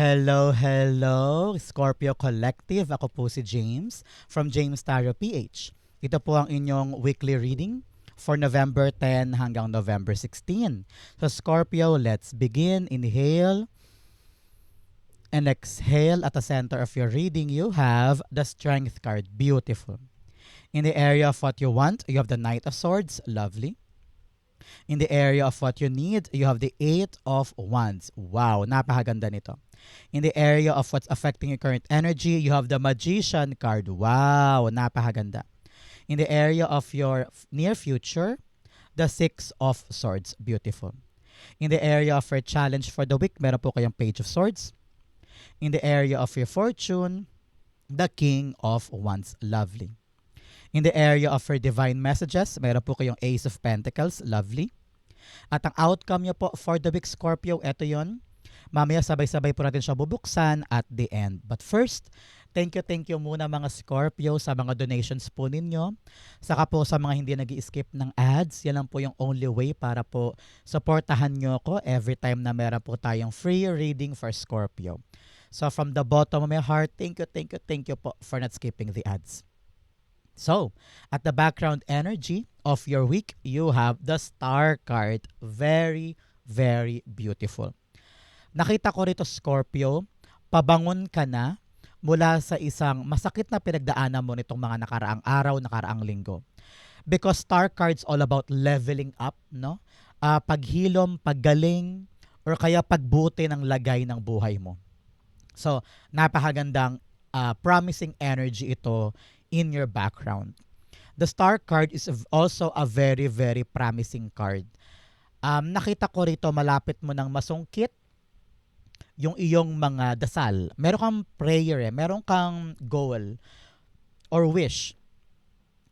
Hello, hello, Scorpio Collective. Ako po si James from James Tarot PH. Ito po ang inyong weekly reading for November 10 hanggang November 16. So Scorpio, let's begin. Inhale and exhale. At the center of your reading, you have the Strength card. Beautiful. In the area of what you want, you have the Knight of Swords. Lovely. In the area of what you need, you have the Eight of Wands. Wow, napakaganda nito. In the area of what's affecting your current energy, you have the Magician card. Wow, napakaganda. In the area of your near future, the Six of Swords. Beautiful. In the area of your challenge for the week, meron po kayong Page of Swords. In the area of your fortune, the King of Wands. Lovely. In the area of your divine messages, meron po kayong Ace of Pentacles. Lovely. At ang outcome nyo po for the week, Scorpio, eto yon. Mamaya sabay-sabay po natin siya bubuksan at the end. But first, thank you, thank you muna mga Scorpio sa mga donations po ninyo. Saka po sa mga hindi nag skip ng ads, yan lang po yung only way para po supportahan nyo ako every time na meron po tayong free reading for Scorpio. So from the bottom of my heart, thank you, thank you, thank you po for not skipping the ads. So, at the background energy of your week, you have the star card. Very, very beautiful. Nakita ko rito, Scorpio, pabangon ka na mula sa isang masakit na pinagdaanan mo nitong mga nakaraang araw, nakaraang linggo. Because star cards all about leveling up, no? Ah, paghilom, paggaling, or kaya pagbuti ng lagay ng buhay mo. So, napakagandang ah, promising energy ito in your background. The star card is also a very, very promising card. Um, nakita ko rito malapit mo ng masungkit yung iyong mga dasal. Meron kang prayer eh. Meron kang goal or wish.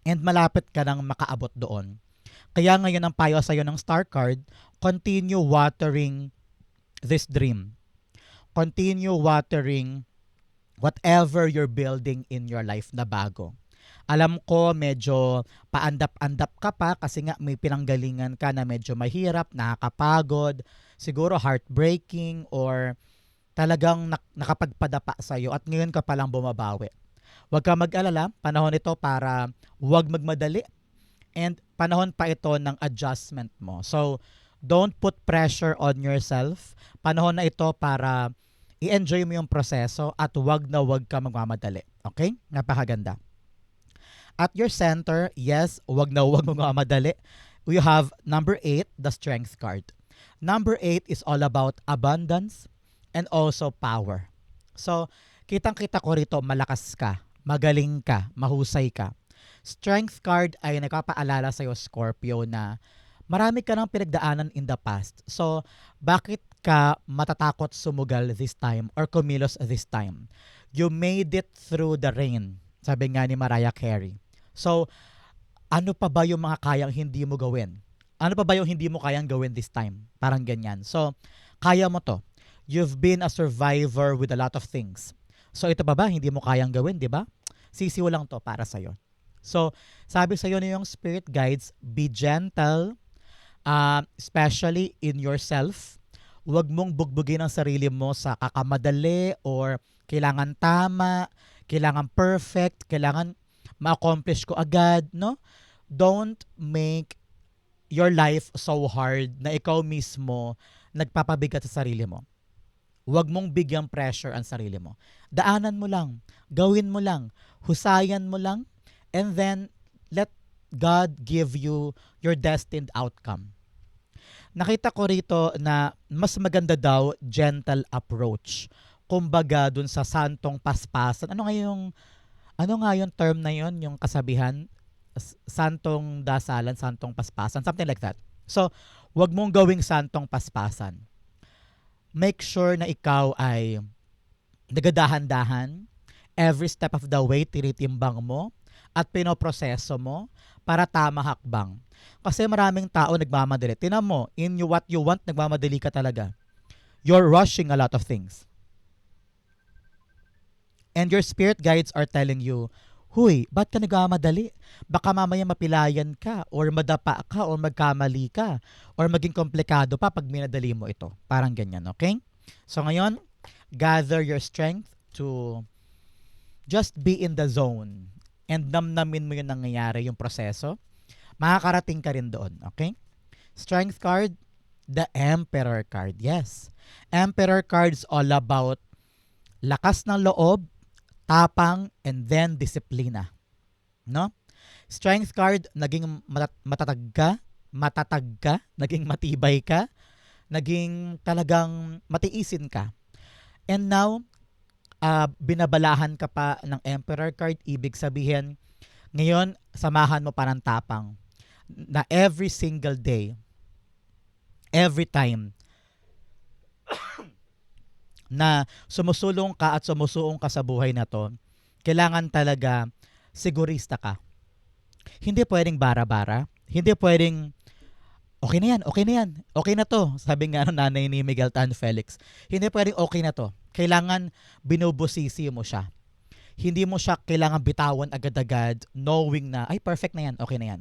And malapit ka nang makaabot doon. Kaya ngayon ang payo sa'yo ng star card, continue watering this dream. Continue watering whatever you're building in your life na bago. Alam ko medyo paandap-andap ka pa kasi nga may pinanggalingan ka na medyo mahirap, nakakapagod, siguro heartbreaking or talagang nak- nakapagpadapa sa'yo at ngayon ka palang bumabawi. Huwag ka mag-alala, panahon ito para huwag magmadali and panahon pa ito ng adjustment mo. So, don't put pressure on yourself. Panahon na ito para i-enjoy mo yung proseso at wag na wag ka magmamadali. Okay? Napakaganda. At your center, yes, wag na wag magmamadali. We have number 8, the strength card. Number 8 is all about abundance and also power. So, kitang-kita ko rito, malakas ka, magaling ka, mahusay ka. Strength card ay nagpapaalala sa'yo, Scorpio, na marami ka nang pinagdaanan in the past. So, bakit ka matatakot sumugal this time or kumilos this time? You made it through the rain, sabi nga ni Mariah Carey. So, ano pa ba yung mga kayang hindi mo gawin? Ano pa ba yung hindi mo kayang gawin this time? Parang ganyan. So, kaya mo to. You've been a survivor with a lot of things. So, ito pa ba hindi mo kayang gawin, di ba? Sisiw lang to para sa'yo. So, sabi sa'yo na yung spirit guides, be gentle, uh, especially in yourself. Huwag mong bugbugin ang sarili mo sa kakamadali or kailangan tama, kailangan perfect, kailangan ma-accomplish ko agad, no? Don't make your life so hard na ikaw mismo nagpapabigat sa sarili mo. Huwag mong bigyang pressure ang sarili mo. Daanan mo lang, gawin mo lang, husayan mo lang, and then let God give you your destined outcome. Nakita ko rito na mas maganda daw gentle approach. Kumbaga dun sa santong paspasan. Ano nga yung ano nga yung term na yon yung kasabihan? Santong dasalan, santong paspasan, something like that. So, wag mong gawing santong paspasan. Make sure na ikaw ay nagadahan-dahan. Every step of the way, tinitimbang mo at pinoproseso mo para tama hakbang. Kasi maraming tao nagmamadali. Tinan mo, in you, what you want, nagmamadali ka talaga. You're rushing a lot of things. And your spirit guides are telling you, Huy, ba't ka nagmamadali? Baka mamaya mapilayan ka, or madapa ka, or magkamali ka, or maging komplikado pa pag minadali mo ito. Parang ganyan, okay? So ngayon, gather your strength to just be in the zone and namnamin mo yung nangyayari, yung proseso, makakarating ka rin doon. Okay? Strength card, the Emperor card. Yes. Emperor cards all about lakas ng loob, tapang, and then disiplina. No? Strength card, naging matat- matatag ka, matatag ka, naging matibay ka, naging talagang matiisin ka. And now, uh, binabalahan ka pa ng Emperor card, ibig sabihin, ngayon, samahan mo pa ng tapang na every single day, every time, na sumusulong ka at sumusuong ka sa buhay na to, kailangan talaga sigurista ka. Hindi pwedeng bara-bara. Hindi pwedeng, okay na yan, okay na yan, okay na to. Sabi nga ng nanay ni Miguel Tan Felix. Hindi pwedeng okay na to. Kailangan binubusisi mo siya. Hindi mo siya kailangan bitawan agad-agad knowing na, ay perfect na yan, okay na yan.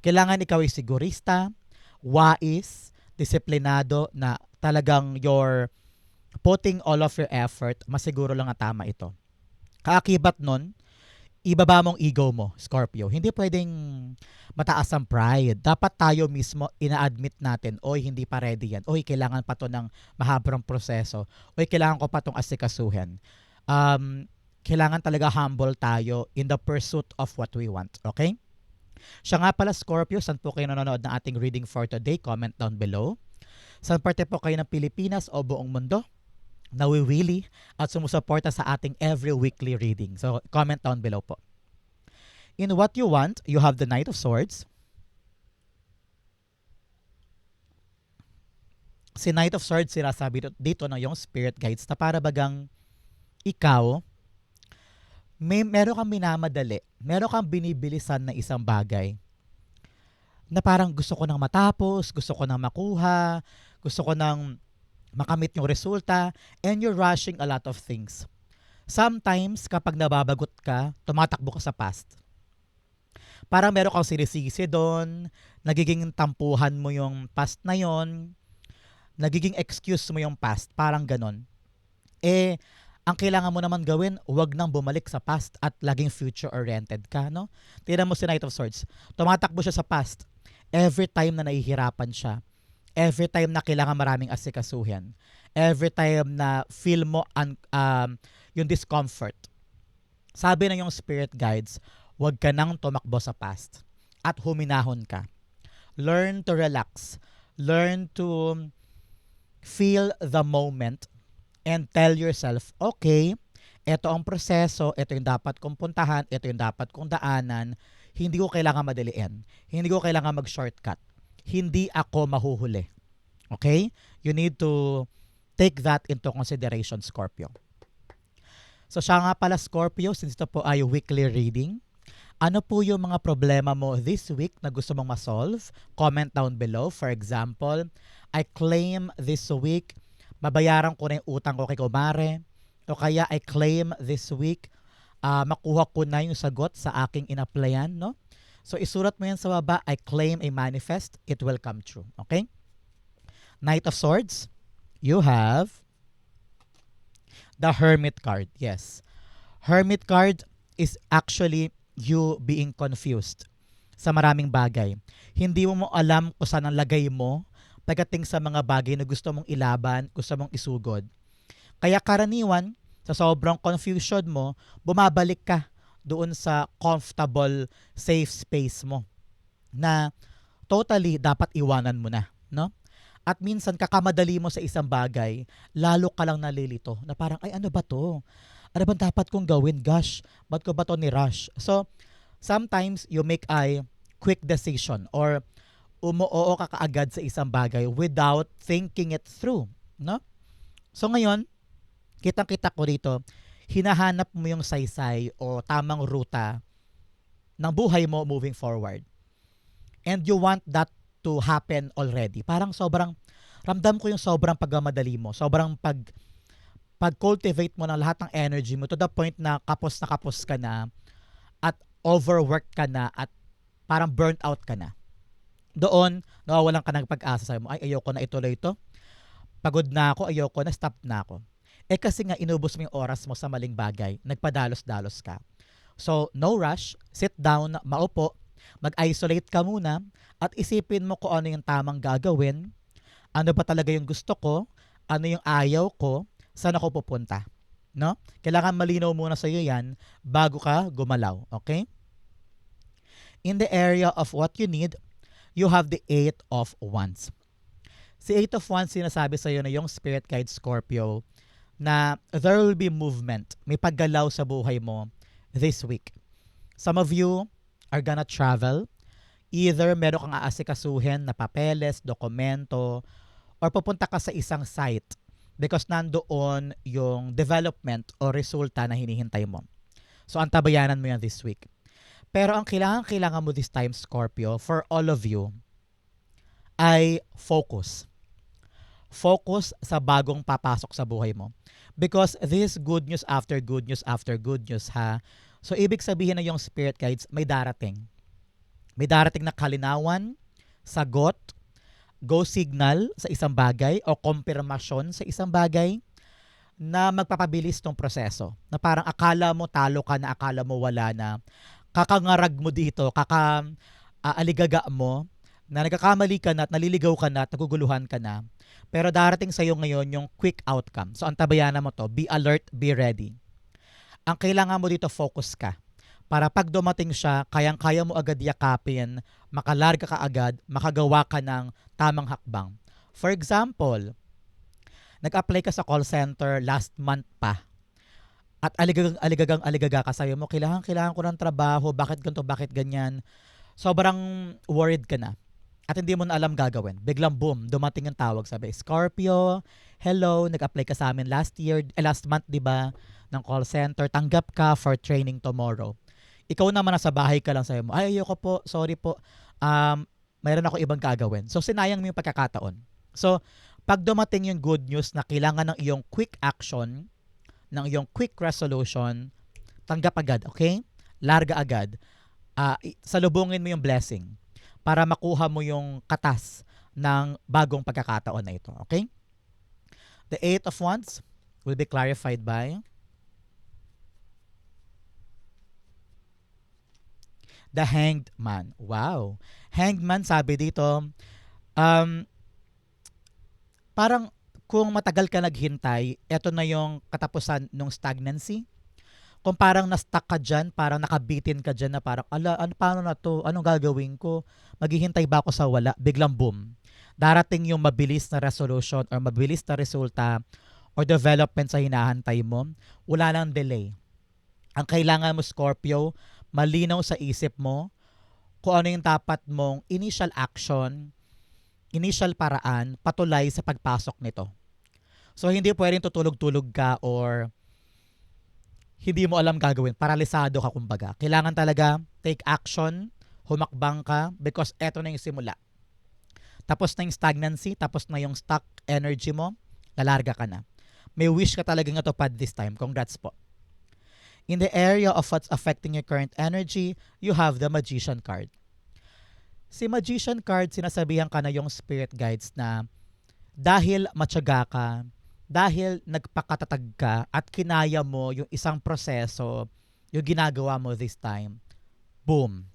Kailangan ikaw ay sigurista, wais, disiplinado na talagang your putting all of your effort, masiguro lang na tama ito. Kaakibat nun, ibaba mong ego mo, Scorpio. Hindi pwedeng mataas ang pride. Dapat tayo mismo ina-admit natin, oy, hindi pa ready yan. Oy, kailangan pa to ng mahabang proseso. Oy, kailangan ko pa tong asikasuhin. Um, kailangan talaga humble tayo in the pursuit of what we want. Okay? Siya nga pala, Scorpio, saan po kayo nanonood ng ating reading for today? Comment down below. Saan parte po kayo ng Pilipinas o buong mundo? Nawiwili at sumusuporta sa ating every weekly reading. So, comment down below po. In what you want, you have the Knight of Swords. Si Knight of Swords, sinasabi dito, ng yung spirit guides na para bagang ikaw, may meron kang minamadali, meron kang binibilisan na isang bagay na parang gusto ko nang matapos, gusto ko nang makuha, gusto ko nang makamit yung resulta, and you're rushing a lot of things. Sometimes, kapag nababagot ka, tumatakbo ka sa past. Parang meron kang sinisisi doon, nagiging tampuhan mo yung past na yon, nagiging excuse mo yung past, parang ganon. Eh, ang kailangan mo naman gawin, huwag nang bumalik sa past at laging future-oriented ka, no? Tingnan mo si Knight of Swords. Tumatakbo siya sa past. Every time na nahihirapan siya, every time na kailangan maraming asikasuhin, every time na feel mo un, um, yung discomfort. Sabi na yung spirit guides, huwag ka nang tumakbo sa past at huminahon ka. Learn to relax. Learn to feel the moment and tell yourself, okay, ito ang proseso, ito yung dapat kong puntahan, ito yung dapat kong daanan, hindi ko kailangan madaliin. Hindi ko kailangan mag-shortcut. Hindi ako mahuhuli. Okay? You need to take that into consideration, Scorpio. So siya nga pala, Scorpio, since ito po ay weekly reading, ano po yung mga problema mo this week na gusto mong ma-solve? Comment down below. For example, I claim this week, mabayaran ko na yung utang ko kay Kumare. O kaya I claim this week, uh, makuha ko na yung sagot sa aking inaplayan, no? So isurat mo yan sa baba, I claim a manifest, it will come true. Okay? Knight of Swords, you have the Hermit card. Yes. Hermit card is actually you being confused sa maraming bagay. Hindi mo mo alam kung saan ang lagay mo pagdating sa mga bagay na gusto mong ilaban, gusto mong isugod. Kaya karaniwan, sa sobrang confusion mo, bumabalik ka doon sa comfortable, safe space mo na totally dapat iwanan mo na, no? At minsan kakamadali mo sa isang bagay, lalo ka lang nalilito na parang ay ano ba to? Ano ba dapat kong gawin? Gosh, ba't ko ba to ni rush? So, sometimes you make a quick decision or umuoo ka kaagad sa isang bagay without thinking it through, no? So ngayon, kitang-kita ko dito, hinahanap mo yung saysay o tamang ruta ng buhay mo moving forward. And you want that to happen already. Parang sobrang, ramdam ko yung sobrang pagmamadali mo. Sobrang pag, pag-cultivate mo ng lahat ng energy mo to the point na kapos na kapos ka na at overworked ka na at parang burnt out ka na. Doon, nawawalan ka ng pag-asa sa'yo mo. Ay, ayoko na ituloy ito. Pagod na ako, ayoko na, stop na ako. Eh kasi nga inubos mo yung oras mo sa maling bagay, nagpadalos-dalos ka. So, no rush, sit down, maupo, mag-isolate ka muna, at isipin mo kung ano yung tamang gagawin, ano ba talaga yung gusto ko, ano yung ayaw ko, saan ako pupunta. No? Kailangan malinaw muna sa iyo yan bago ka gumalaw. Okay? In the area of what you need, you have the Eight of Wands. Si Eight of Wands sinasabi sa iyo na yung Spirit Guide Scorpio na there will be movement. May paggalaw sa buhay mo this week. Some of you are gonna travel. Either meron kang aasikasuhin na papeles, dokumento, or pupunta ka sa isang site because nandoon yung development o resulta na hinihintay mo. So, antabayanan mo yan this week. Pero ang kailangan, kailangan mo this time, Scorpio, for all of you, ay focus. Focus sa bagong papasok sa buhay mo. Because this good news after good news after good news ha. So ibig sabihin na yung spirit guides may darating. May darating na kalinawan, sagot, go signal sa isang bagay o kompirmasyon sa isang bagay na magpapabilis tong proseso. Na parang akala mo talo ka na akala mo wala na. Kakangarag mo dito, kaka aligaga mo na nagkakamali ka na at naliligaw ka na at naguguluhan ka na. Pero darating sa iyo ngayon yung quick outcome. So antabayanan mo to, be alert, be ready. Ang kailangan mo dito focus ka. Para pag dumating siya, kayang-kaya mo agad yakapin, makalarga ka agad, makagawa ka ng tamang hakbang. For example, nag-apply ka sa call center last month pa. At aligagang aligagang aligaga ka sabi mo, kailangan kailangan ko ng trabaho, bakit ganito, bakit ganyan. Sobrang worried ka na. At hindi mo na alam gagawin. Biglang boom, dumating yung tawag sabi, Scorpio, hello, nag-apply ka sa amin last year, eh, last month, 'di ba, ng call center, tanggap ka for training tomorrow. Ikaw naman nasa bahay ka lang sabi mo, ay ayoko po, sorry po. Um, mayroon ako ibang gagawin. So sinayang mo yung pagkakataon. So pag dumating yung good news na kailangan ng iyong quick action, ng iyong quick resolution, tanggap agad, okay? Larga agad. I- salubungin mo yung blessing para makuha mo yung katas ng bagong pagkakataon na ito, okay? The Eight of Wands will be clarified by the Hanged Man. Wow. Hanged Man, sabi dito, um, parang kung matagal ka naghintay, eto na yung katapusan ng stagnancy. Kung parang na-stuck ka dyan, parang nakabitin ka dyan na parang, ala, ano, paano na to? Anong gagawin ko? Maghihintay ba ako sa wala? Biglang boom. Darating yung mabilis na resolution or mabilis na resulta or development sa hinahantay mo. Wala nang delay. Ang kailangan mo, Scorpio, malinaw sa isip mo kung ano yung dapat mong initial action, initial paraan, patulay sa pagpasok nito. So, hindi pwedeng tutulog-tulog ka or hindi mo alam gagawin. Paralisado ka kumbaga. Kailangan talaga take action, humakbang ka because eto na yung simula. Tapos na yung stagnancy, tapos na yung stuck energy mo, lalarga ka na. May wish ka talaga nga tupad this time. Congrats po. In the area of what's affecting your current energy, you have the Magician card. Si Magician card, sinasabihan ka na yung spirit guides na dahil matyaga ka, dahil nagpakatatag ka at kinaya mo yung isang proseso, yung ginagawa mo this time, boom,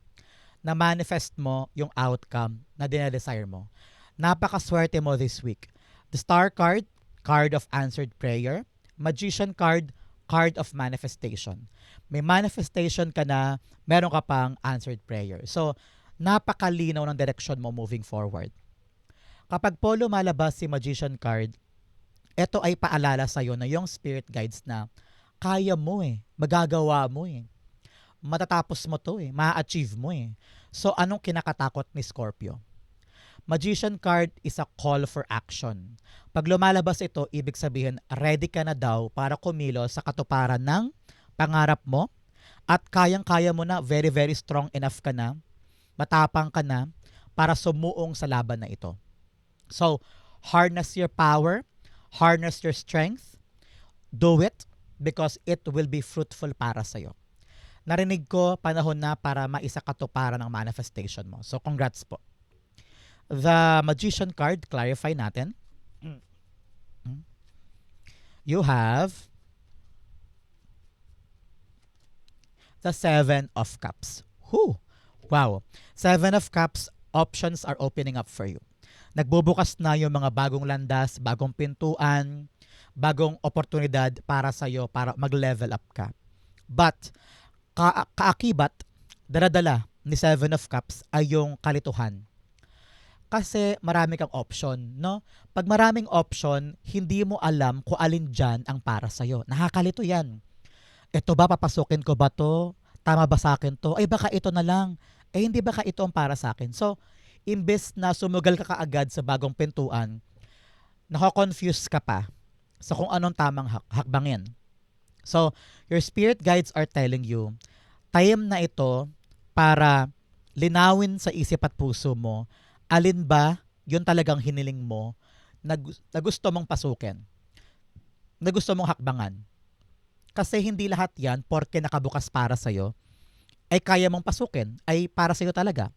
na-manifest mo yung outcome na dinadesire mo. Napakaswerte mo this week. The Star card, card of answered prayer. Magician card, card of manifestation. May manifestation ka na, meron ka pang answered prayer. So, napakalinaw ng direction mo moving forward. Kapag po lumalabas si Magician card, ito ay paalala sa'yo na yung spirit guides na kaya mo eh, magagawa mo eh. Matatapos mo to eh, ma-achieve mo eh. So anong kinakatakot ni Scorpio? Magician card is a call for action. Pag lumalabas ito, ibig sabihin ready ka na daw para kumilos sa katuparan ng pangarap mo at kayang-kaya mo na, very very strong enough ka na, matapang ka na para sumuong sa laban na ito. So, harness your power, harness your strength, do it because it will be fruitful para sa'yo. Narinig ko, panahon na para maisakatuparan ng manifestation mo. So, congrats po. The Magician card, clarify natin. You have the Seven of Cups. Whew! Wow. Seven of Cups, options are opening up for you. Nagbubukas na yung mga bagong landas, bagong pintuan, bagong oportunidad para sa'yo para mag-level up ka. But, ka kaakibat, daladala ni Seven of Cups ay yung kalituhan. Kasi marami kang option, no? Pag maraming option, hindi mo alam kung alin dyan ang para sa'yo. Nakakalito yan. Ito ba, papasukin ko ba to? Tama ba sa akin to? Ay baka ito na lang. Eh hindi baka ito ang para sa akin. So, imbes na sumugal ka kaagad sa bagong pintuan, nako-confuse ka pa sa kung anong tamang hak- hakbangin. So, your spirit guides are telling you, time na ito para linawin sa isip at puso mo alin ba yun talagang hiniling mo na, na gusto mong pasukin, na gusto mong hakbangan. Kasi hindi lahat yan, porke nakabukas para sa'yo, ay kaya mong pasukin, ay para sa'yo talaga.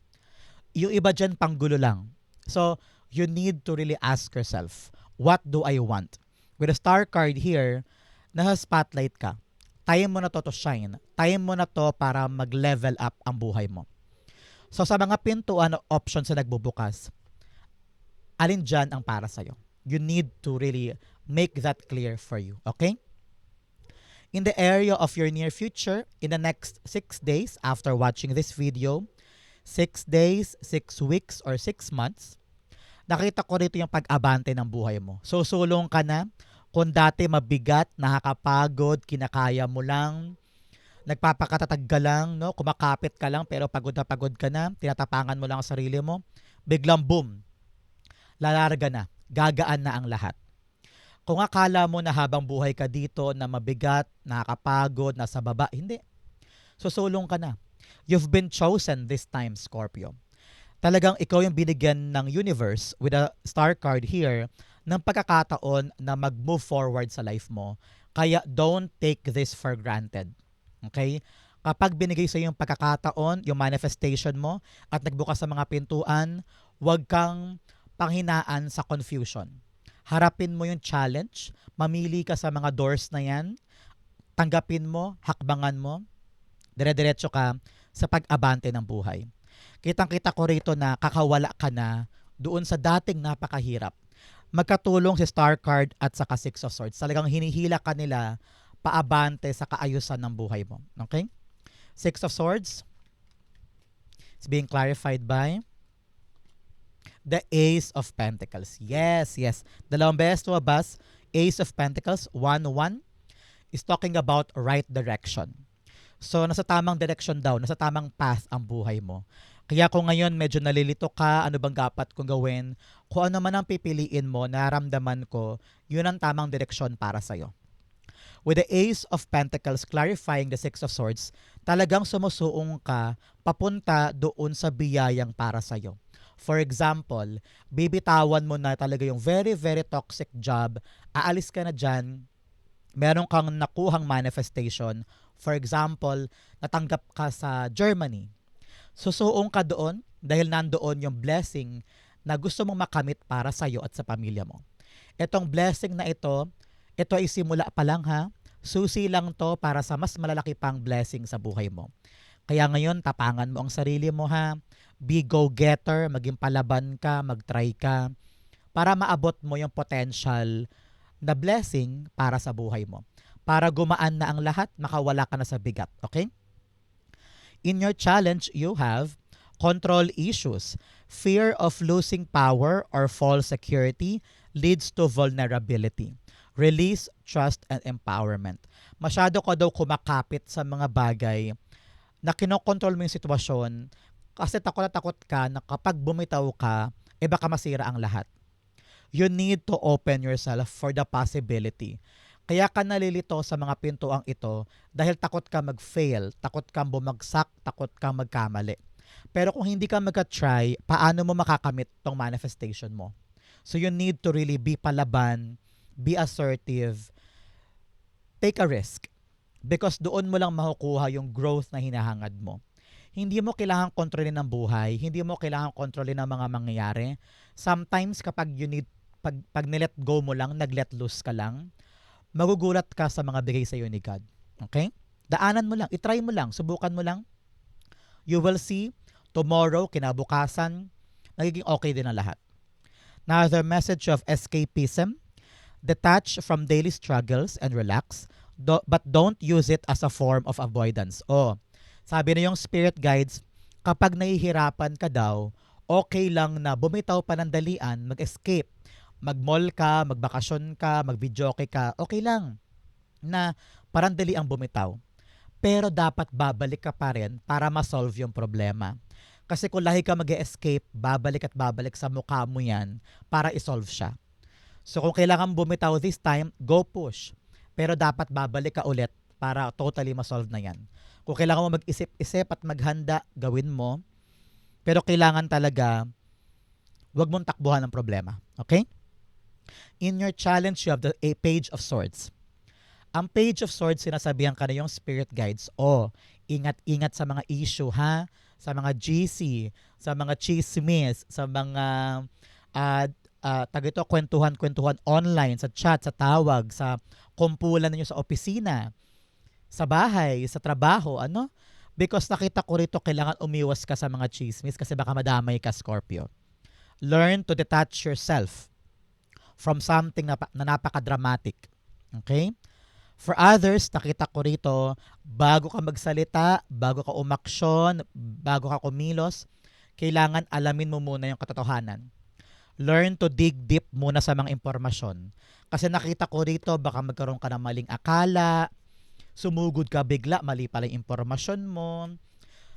Yung iba dyan, panggulo lang. So, you need to really ask yourself, what do I want? With a star card here, nasa spotlight ka. Time mo na to to shine. Time mo na to para mag-level up ang buhay mo. So sa mga pintuan o options na nagbubukas, alin dyan ang para sa'yo? You need to really make that clear for you. Okay? In the area of your near future, in the next six days after watching this video, six days, six weeks, or six months, nakita ko rito yung pag-abante ng buhay mo. So, sulong ka na. Kung dati mabigat, nakakapagod, kinakaya mo lang, nagpapakatatag ka lang, no? kumakapit ka lang pero pagod na pagod ka na, tinatapangan mo lang ang sarili mo, biglang boom, lalarga na, gagaan na ang lahat. Kung akala mo na habang buhay ka dito na mabigat, nakakapagod, nasa baba, hindi. Susulong ka na. You've been chosen this time, Scorpio. Talagang ikaw yung binigyan ng universe with a star card here ng pagkakataon na mag-move forward sa life mo. Kaya don't take this for granted. Okay? Kapag binigay sa yung pagkakataon, yung manifestation mo, at nagbukas sa mga pintuan, huwag kang panghinaan sa confusion. Harapin mo yung challenge, mamili ka sa mga doors na yan, tanggapin mo, hakbangan mo, dire-diretso ka sa pag-abante ng buhay. Kitang-kita ko rito na kakawala ka na doon sa dating napakahirap. Magkatulong si Star Card at saka Six of Swords. Talagang hinihila ka nila paabante sa kaayusan ng buhay mo. Okay? Six of Swords is being clarified by the Ace of Pentacles. Yes, yes. Dalawang beses tumabas. Ace of Pentacles, 1-1, is talking about right direction. So, nasa tamang direction daw, nasa tamang path ang buhay mo. Kaya kung ngayon medyo nalilito ka, ano bang dapat kong gawin, kung ano man ang pipiliin mo, naramdaman ko, yun ang tamang direksyon para sa'yo. With the Ace of Pentacles clarifying the Six of Swords, talagang sumusuong ka papunta doon sa biyayang para sa'yo. For example, bibitawan mo na talaga yung very, very toxic job, aalis ka na dyan, meron kang nakuhang manifestation. For example, natanggap ka sa Germany. Susuong ka doon dahil nandoon yung blessing na gusto mong makamit para sa'yo at sa pamilya mo. Itong blessing na ito, ito ay simula pa lang ha. Susi lang to para sa mas malalaki pang blessing sa buhay mo. Kaya ngayon, tapangan mo ang sarili mo ha. Be go-getter, maging palaban ka, mag-try ka para maabot mo yung potential na blessing para sa buhay mo. Para gumaan na ang lahat, makawala ka na sa bigat. Okay? In your challenge, you have control issues. Fear of losing power or false security leads to vulnerability. Release, trust, and empowerment. Masyado ka daw kumakapit sa mga bagay na kinokontrol mo yung sitwasyon kasi takot na takot ka na kapag bumitaw ka, eh baka masira ang lahat. You need to open yourself for the possibility. Kaya ka nalilito sa mga pintuang ito dahil takot ka mag-fail, takot kang bumagsak, takot kang magkamali. Pero kung hindi ka magka-try, paano mo makakamit tong manifestation mo? So you need to really be palaban, be assertive, take a risk. Because doon mo lang makukuha yung growth na hinahangad mo. Hindi mo kailangan kontrolin ang buhay, hindi mo kailangan kontrolin ang mga mangyayari. Sometimes kapag you need, pag, pag nilet go mo lang, nag-let loose ka lang, magugulat ka sa mga bigay sa iyo ni God. Okay? Daanan mo lang, itry mo lang, subukan mo lang. You will see tomorrow, kinabukasan, nagiging okay din ang lahat. Another message of escapism, detach from daily struggles and relax, do- but don't use it as a form of avoidance. O, sabi na yung spirit guides, kapag nahihirapan ka daw, okay lang na bumitaw pa ng dalian, mag-escape. Mag-mall ka, magbakasyon ka, mag-videoke ka, okay lang. Na parang dali ang bumitaw. Pero dapat babalik ka pa rin para ma-solve yung problema. Kasi kung lahi ka mag escape babalik at babalik sa mukha mo yan para isolve siya. So kung kailangan bumitaw this time, go push. Pero dapat babalik ka ulit para totally ma-solve na yan. Kung kailangan mo mag-isip-isip at maghanda, gawin mo. Pero kailangan talaga, wag mong takbuhan ng problema. Okay? In your challenge, you have the a page of swords. Ang page of swords, sinasabihan ka na yung spirit guides, o, ingat-ingat sa mga issue, ha? Sa mga GC, sa mga chismis, sa mga uh, uh, tag ito, kwentuhan-kwentuhan online, sa chat, sa tawag, sa kumpulan ninyo sa opisina, sa bahay, sa trabaho, ano? Because nakita ko rito, kailangan umiwas ka sa mga chismis kasi baka madamay ka, Scorpio. Learn to detach yourself from something na, na napaka-dramatic. Okay? For others, nakita ko rito, bago ka magsalita, bago ka umaksyon, bago ka kumilos, kailangan alamin mo muna yung katotohanan. Learn to dig deep muna sa mga impormasyon. Kasi nakita ko rito, baka magkaroon ka ng maling akala, sumugod ka bigla, mali pala yung impormasyon mo,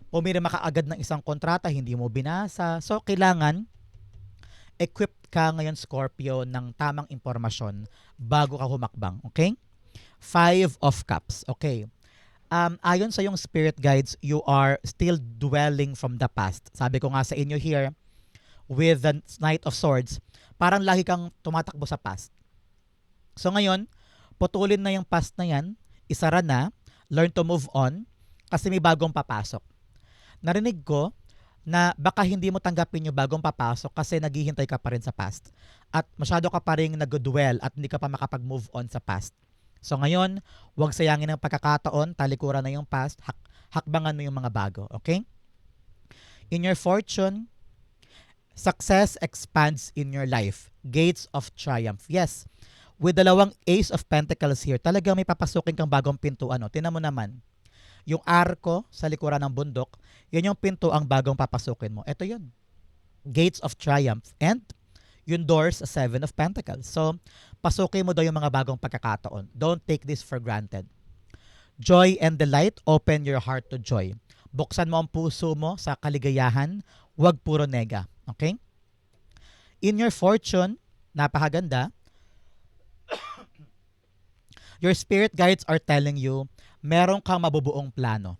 pumirma ka agad ng isang kontrata, hindi mo binasa. So, kailangan equipped ka ngayon, Scorpio, ng tamang impormasyon bago ka humakbang. Okay? Five of Cups. Okay. Um, ayon sa yung spirit guides, you are still dwelling from the past. Sabi ko nga sa inyo here, with the Knight of Swords, parang lagi kang tumatakbo sa past. So ngayon, putulin na yung past na yan, isara na, learn to move on, kasi may bagong papasok. Narinig ko na baka hindi mo tanggapin yung bagong papasok kasi naghihintay ka pa rin sa past. At masyado ka pa rin nag-dwell at hindi ka pa makapag-move on sa past. So ngayon, huwag sayangin ng pagkakataon, talikuran na yung past, hak hakbangan mo yung mga bago, okay? In your fortune, success expands in your life. Gates of triumph. Yes, with dalawang ace of pentacles here, talagang may papasukin kang bagong pintuan. No? Tinan mo naman, yung arko sa likuran ng bundok, yun yung pinto ang bagong papasukin mo. Ito yun. Gates of triumph. And yung doors, seven of pentacles. So, pasukin mo daw yung mga bagong pagkakataon. Don't take this for granted. Joy and delight, open your heart to joy. Buksan mo ang puso mo sa kaligayahan, huwag puro nega. Okay? In your fortune, napakaganda, your spirit guides are telling you, meron kang mabubuong plano.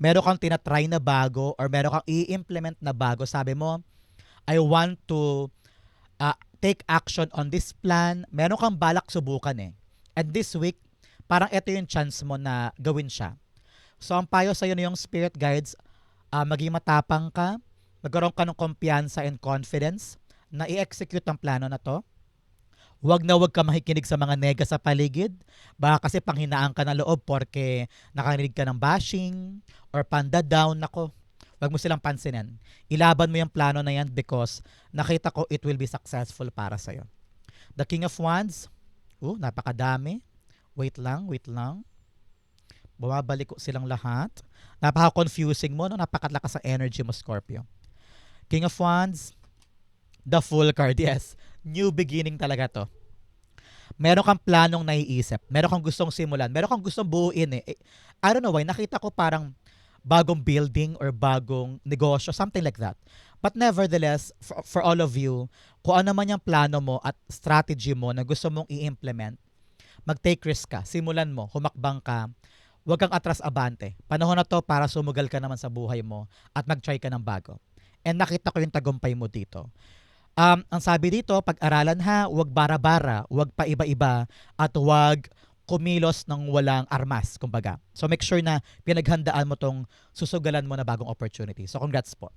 Meron kang tinatry na bago or meron kang i-implement na bago. Sabi mo, I want to uh, take action on this plan, meron kang balak subukan eh. And this week, parang ito yung chance mo na gawin siya. So, ang payo sa'yo na yung spirit guides, uh, maging matapang ka, magkaroon ka ng kumpiyansa and confidence na i-execute ang plano na to. Huwag na huwag ka makikinig sa mga nega sa paligid. Baka kasi panghinaan ka ng loob porque nakarinig ka ng bashing or panda down. Nako, Wag mo silang pansinin. Ilaban mo yung plano na yan because nakita ko it will be successful para sa'yo. The King of Wands, oh, napakadami. Wait lang, wait lang. Bumabalik ko silang lahat. Napaka-confusing mo, no? napakalakas sa energy mo, Scorpio. King of Wands, the full card, yes. New beginning talaga to. Meron kang planong naiisip. Meron kang gustong simulan. Meron kang gustong buuin eh. I don't know why, nakita ko parang bagong building or bagong negosyo, something like that. But nevertheless, for, for all of you, kung ano man yung plano mo at strategy mo na gusto mong i-implement, mag-take risk ka, simulan mo, humakbang ka, huwag kang atras-abante. Panahon na to para sumugal ka naman sa buhay mo at mag-try ka ng bago. And nakita ko yung tagumpay mo dito. Um, ang sabi dito, pag-aralan ha, huwag bara-bara, huwag pa iba-iba, at huwag kumilos ng walang armas, kumbaga. So make sure na pinaghandaan mo tong susugalan mo na bagong opportunity. So congrats po.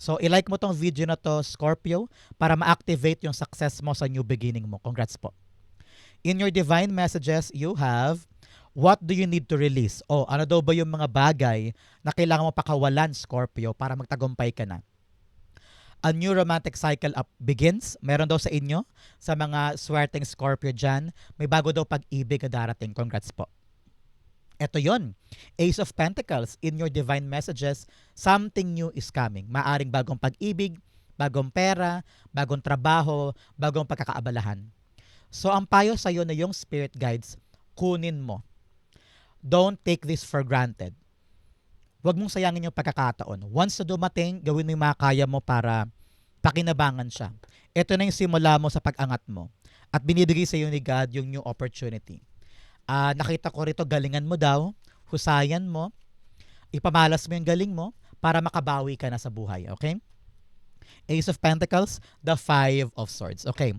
So i-like mo tong video na to, Scorpio, para ma-activate yung success mo sa new beginning mo. Congrats po. In your divine messages, you have what do you need to release? O ano daw ba yung mga bagay na kailangan mo pakawalan, Scorpio, para magtagumpay ka na? A new romantic cycle up begins. Meron daw sa inyo, sa mga swerteng Scorpio dyan, may bago daw pag-ibig na darating. Congrats po. Ito yon Ace of Pentacles, in your divine messages, something new is coming. Maaring bagong pag-ibig, bagong pera, bagong trabaho, bagong pagkakaabalahan. So ang payo sa iyo na yung spirit guides, kunin mo. Don't take this for granted. Huwag mong sayangin yung pagkakataon. Once na dumating, gawin mo yung mga kaya mo para pakinabangan siya. Ito na yung simula mo sa pag-angat mo. At binibigay sa iyo ni God yung new opportunity. Ah, nakita ko rito galingan mo daw, husayan mo, ipamalas mo yung galing mo para makabawi ka na sa buhay, okay? Ace of Pentacles, the Five of Swords. Okay.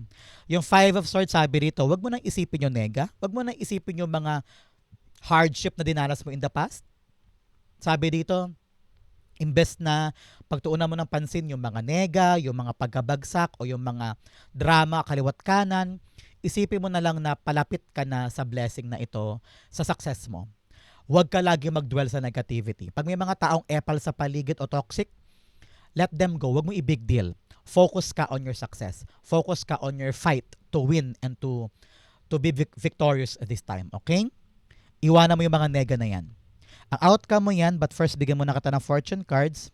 Yung Five of Swords, sabi rito, wag mo nang isipin yung nega. Wag mo nang isipin yung mga hardship na dinanas mo in the past. Sabi dito, imbes na pagtuunan mo ng pansin yung mga nega, yung mga pagkabagsak o yung mga drama kaliwat kanan, isipin mo na lang na palapit ka na sa blessing na ito, sa success mo. Huwag ka lagi mag-dwell sa negativity. Pag may mga taong epal sa paligid o toxic, let them go. Huwag mo i-big deal. Focus ka on your success. Focus ka on your fight to win and to to be vic- victorious this time. Okay? Iwanan mo yung mga nega na yan. Ang outcome mo yan, but first bigyan mo na kita ng fortune cards.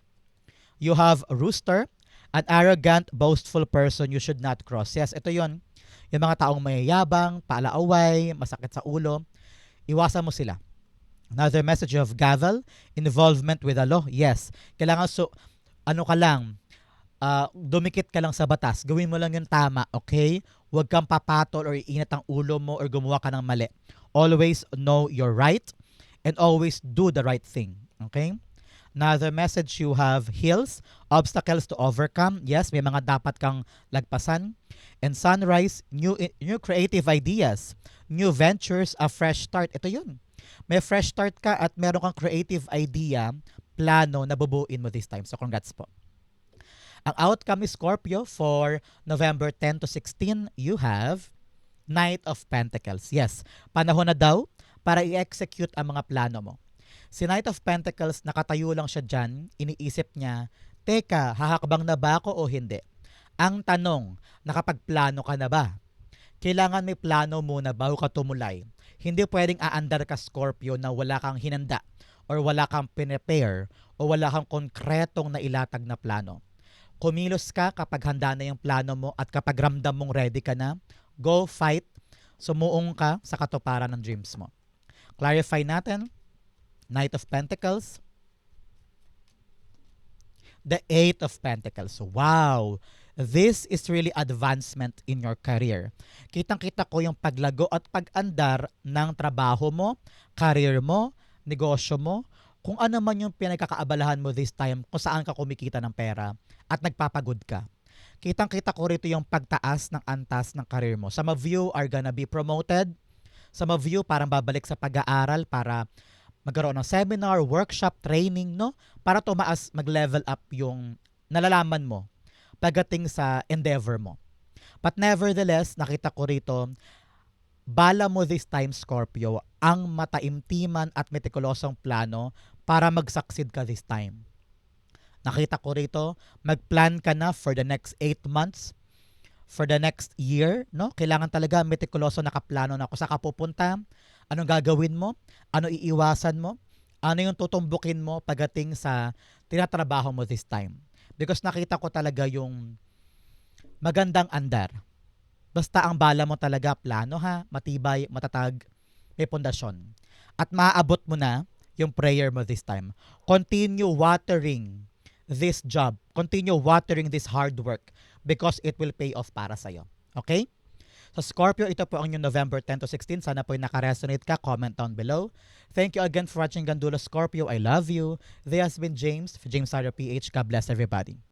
You have Rooster, an arrogant, boastful person you should not cross. Yes, ito yon Yung mga taong mayayabang, paalaaway, masakit sa ulo, iwasan mo sila. Another message of gavel, involvement with the law. Yes, kailangan so, ano ka lang, ah, dumikit ka lang sa batas. Gawin mo lang yung tama, okay? Huwag kang papatol or iinat ang ulo mo or gumawa ka ng mali. Always know your right and always do the right thing, okay? Another message you have hills, obstacles to overcome. Yes, may mga dapat kang lagpasan. And sunrise, new new creative ideas, new ventures, a fresh start. Ito 'yun. May fresh start ka at meron kang creative idea, plano na bubuin mo this time. So congrats po. Ang outcome is Scorpio for November 10 to 16, you have Knight of Pentacles. Yes, panahon na daw para i-execute ang mga plano mo. Si Knight of Pentacles, nakatayo lang siya dyan, iniisip niya, Teka, hahakbang na ba ako o hindi? Ang tanong, nakapagplano ka na ba? Kailangan may plano muna bago ka tumulay. Hindi pwedeng aandar ka Scorpio na wala kang hinanda or wala kang pinepare o wala kang konkretong na ilatag na plano. Kumilos ka kapag handa na yung plano mo at kapag ramdam mong ready ka na, go fight, sumuong ka sa katuparan ng dreams mo. Clarify natin, Knight of Pentacles, the Eight of Pentacles. Wow! This is really advancement in your career. Kitang-kita ko yung paglago at pag-andar ng trabaho mo, career mo, negosyo mo, kung ano man yung pinagkakaabalahan mo this time, kung saan ka kumikita ng pera at nagpapagod ka. Kitang-kita ko rito yung pagtaas ng antas ng career mo. Some of you are gonna be promoted. Of you parang babalik sa pag-aaral para magkaroon ng seminar, workshop, training, no? Para tumaas, mag-level up yung nalalaman mo pagdating sa endeavor mo. But nevertheless, nakita ko rito, bala mo this time, Scorpio, ang mataimtiman at metikulosong plano para mag-succeed ka this time. Nakita ko rito, mag-plan ka na for the next 8 months, for the next year, no? Kailangan talaga metikuloso nakaplano na kung saan ka pupunta, anong gagawin mo, ano iiwasan mo, ano yung tutumbukin mo pagdating sa tinatrabaho mo this time. Because nakita ko talaga yung magandang andar. Basta ang bala mo talaga plano ha, matibay, matatag, may pundasyon. At maaabot mo na yung prayer mo this time. Continue watering this job. Continue watering this hard work because it will pay off para sa'yo. Okay? So Scorpio, ito po ang inyong November 10 to 16. Sana po nakaresonate ka. Comment down below. Thank you again for watching Gandulo Scorpio. I love you. This has been James, James Saro PH. God bless everybody.